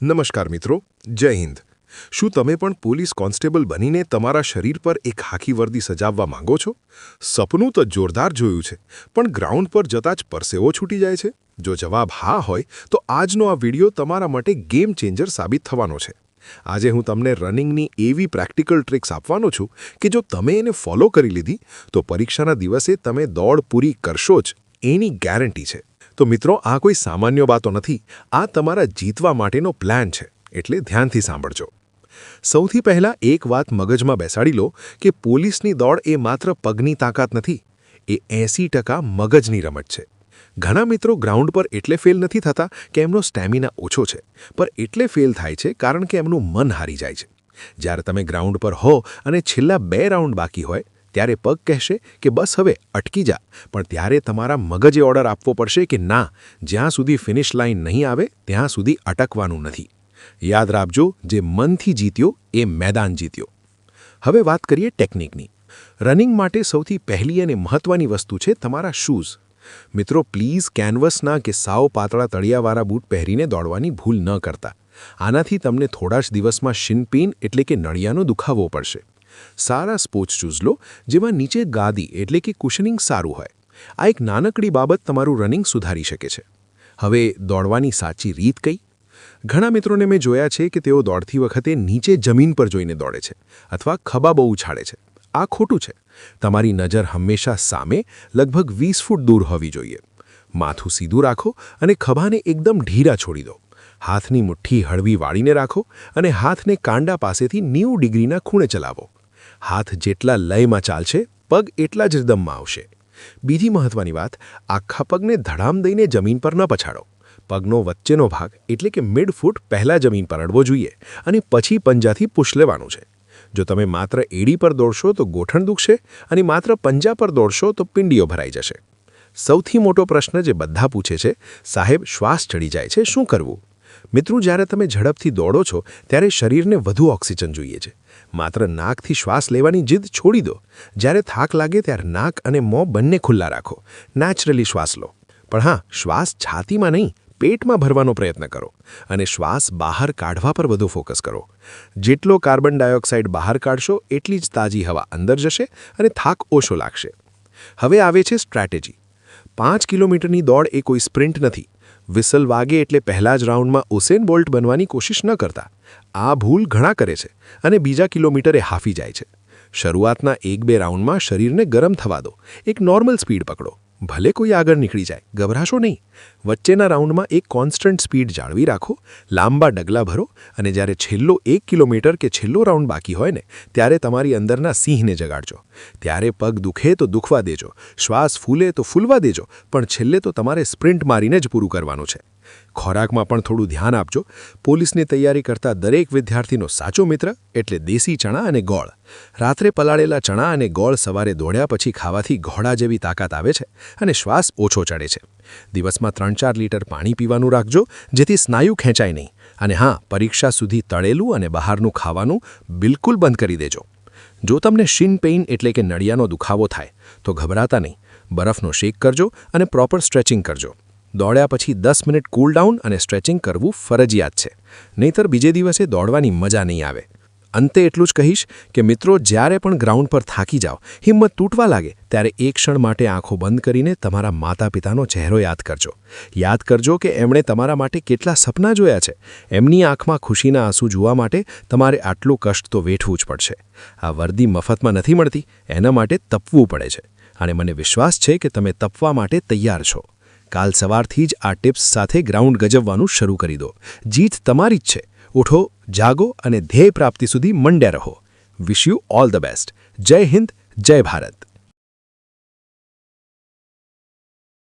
નમસ્કાર મિત્રો, જય હિન્દ. શું તમે પણ પોલીસ કોન્સ્ટેબલ બનીને તમારા શરીર પર એક હાકી વર્દી સજાવવા માંગો છો? સપનું તો જોરદાર જોયું છે, પણ ગ્રાઉન્ડ પર જતાં જ પરસેવો છૂટી જાય છે. જો જવાબ હા હોય, તો આજનો આ વિડિયો તમારા માટે ગેમ ચેન્જર સાબિત થવાનો છે. આજે હું તમને રનિંગની એવી પ્રેક્ટિકલ ટ્રિક્સ આપવાનો છું કે જો તમે એને ફોલો કરી લીધી, તો પરીક્ષાના દિવસે તમે દોડ પૂરી કરશો જ, એની ગેરંટી છે. તો મિત્રો, આ કોઈ સામાન્ય વાતો નથી. આ તમારા જીતવા માટેનો પ્લાન છે, એટલે ધ્યાનથી સાંભળજો. સૌથી પહેલાં એક વાત મગજમાં બેસાડી લો કે પોલીસની દોડ એ માત્ર પગની તાકાત નથી, એ એંસી ટકા મગજની રમત છે. ઘણા મિત્રો ગ્રાઉન્ડ પર એટલે ફેલ નથી થતા કે એમનો સ્ટેમિના ઓછો છે, પર એટલે ફેલ થાય છે કારણ કે એમનું મન હારી જાય છે. જ્યારે તમે ગ્રાઉન્ડ પર હો અને છેલ્લા બે રાઉન્ડ બાકી હોય ત્યારે પગ કહેશે કે બસ હવે અટકી જા, પણ ત્યારે તમારા મગજે ઓર્ડર આપવો પડશે કે ના, જ્યાં સુધી ફિનિશ લાઇન નહીં આવે, ત્યાં સુધી અટકવાનું નથી. યાદ રાખજો, જે મનથી જીત્યો, એ મેદાન જીત્યો. હવે વાત કરીએ ટેકનિકની રનિંગ માટે સૌથી પહેલી અને મહત્વની વસ્તુ છે તમારા શૂઝ મિત્રો પ્લીઝ કેનવસના કે સાવ પાતળા તળિયાવાળા બૂટ પહેરીને દોડવાની ભૂલ ન કરતા. આનાથી તમને થોડા જ દિવસમાં શિનપીન એટલે કે નળિયાનો દુખાવો પડશે. સારા સ્પોર્ટ્સ શૂઝ લો, જેમાં નીચે ગાદી એટલે કે કુશનિંગ સારું હોય. આ એક નાનકડી બાબત તમારું રનિંગ સુધારી શકે છે. હવે દોડવાની સાચી રીત કઈ? ઘણા મિત્રોને મેં જોયા છે કે તેઓ દોડતી વખતે નીચે જમીન પર જોઈને દોડે છે અથવા ખભા બહુ ઉછાળે છે. આ ખોટું છે. તમારી નજર હંમેશા સામે, લગભગ વીસ ફૂટ દૂર હોવી જોઈએ. માથું સીધું રાખો અને ખભાને એકદમ ઢીરા છોડી દો. હાથની મુઠ્ઠી હળવી વાળીને રાખો અને હાથને કાંડા પાસેથી નેવું ડિગ્રીના ખૂણે ચલાવો. હાથ જેટલા લયમાં ચાલશે, પગ એટલા જ રિદમમાં આવશે. બીજી મહત્વની વાત, આખા પગને ધડામ દઈને જમીન પર ન પછાડો. પગનો વચ્ચેનો ભાગ એટલે કે મિડ ફૂટ પહેલાં જમીન પર અડવો જોઈએ અને પછી પંજાથી પુશ લેવાનું છે. જો તમે માત્ર એડી પર દોડશો તો ગોઠણ દુખશે અને માત્ર પંજા પર દોડશો તો પિંડીઓ ભરાઈ જશે. સૌથી મોટો પ્રશ્ન જે બધા પૂછે છે, સાહેબ, શ્વાસ ચડી જાય છે, શું કરવું? મિત્રો, જ્યારે તમે ઝડપથી દોડો છો, ત્યારે શરીરને વધુ ઓક્સિજન જોઈએ છે. માત્ર નાકથી શ્વાસ લેવાની જીદ છોડી દો. જ્યારે થાક લાગે ત્યારે નાક અને મોં બંને ખુલ્લા રાખો. નેચરલી શ્વાસ લો. પણ હા, શ્વાસ છાતીમાં નહીં, પેટમાં ભરવાનો પ્રયત્ન કરો અને શ્વાસ બહાર કાઢવા પર વધુ ફોકસ કરો. જેટલો કાર્બન ડાયોક્સાઇડ બહાર કાઢશો, એટલી જ તાજી હવા અંદર જશે અને થાક ઓછો લાગશે. હવે આવે છે સ્ટ્રેટેજી. પાંચ કિલોમીટરની દોડ એ કોઈ સ્પ્રિન્ટ નથી. વિસલ વાગે એટલે પહેલા જ રાઉન્ડમાં ઉસેન બોલ્ટ બનવાની કોશિશ ન કરતા. આ ભૂલ ઘણા કરે છે અને બીજા કિલોમીટરે હાફી જાય છે. શરૂઆતના એક બે રાઉન્ડમાં શરીરને ગરમ થવા દો. એક નોર્મલ સ્પીડ પકડો. ભલે કોઈ આગળ નીકળી જાય, ગભરાશો નહીં. વચ્ચેના રાઉન્ડમાં એક કોન્સ્ટન્ટ સ્પીડ જાળવી રાખો, લાંબા ડગલા ભરો અને જ્યારે છેલ્લો એક કિલોમીટર કે છેલ્લો રાઉન્ડ બાકી હોય ને, ત્યારે તમારી અંદરના સિંહને જગાડજો. ત્યારે પગ દુખે તો દુખવા દેજો, શ્વાસ ફૂલે તો ફૂલવા દેજો, પણ છેલ્લે તો તમારે સ્પ્રિન્ટ મારીને જ પૂરું કરવાનું છે. ખોરાકમાં પણ થોડું ધ્યાન આપજો. પોલીસની તૈયારી કરતા દરેક વિદ્યાર્થીનો સાચો મિત્ર એટલે દેશી ચણા અને ગોળ. રાત્રે પલાળેલા ચણા અને ગોળ સવારે દોડ્યા પછી ખાવાથી ઘોડા જેવી તાકાત આવે છે અને શ્વાસ ઓછો ચડે છે. દિવસમાં ત્રણ ચાર લીટર પાણી પીવાનું રાખજો, જેથી સ્નાયુ ખેંચાય નહીં. અને હા, પરીક્ષા સુધી તળેલું અને બહારનું ખાવાનું બિલકુલ બંધ કરી દેજો. જો તમને શિન પેઇન એટલે કે નડિયાનો દુખાવો થાય, તો ગભરાતા નહીં. બરફનો શેક કરજો અને પ્રોપર સ્ટ્રેચિંગ કરજો. દોડ્યા પછી દસ મિનિટ કૂલ ડાઉન અને સ્ટ્રેચિંગ કરવું ફરજિયાત છે. નહીંતર બીજે દિવસે દોડવાની મજા નહીં આવે. અંતે એટલું જ કહીશ કે મિત્રો, જ્યારે પણ ગ્રાઉન્ડ પર થાકી જાઓ, હિંમત તૂટવા લાગે, ત્યારે એક ક્ષણ માટે આંખો બંધ કરીને તમારા માતા પિતાનો ચહેરો યાદ કરજો. યાદ કરજો કે એમણે તમારા માટે કેટલા સપના જોયા છે. એમની આંખમાં ખુશીના આંસુ જોવા માટે તમારે આટલું કષ્ટ તો વેઠવું જ પડશે. આ વર્દી મફતમાં નથી મળતી, એના માટે તપવું પડે છે. અને મને વિશ્વાસ છે કે તમે તપવા માટે તૈયાર છો. કાલ સવારથી જ આ ટિપ્સ સાથે ગ્રાઉન્ડ ગજવવાનું શરૂ કરી દો. જીત તમારી જ છે. ઉઠો, જાગો અને ધ્યેય પ્રાપ્તિ સુધી મંડ્યા રહો. Wish you all the best જય હિન્દ, જય ભારત.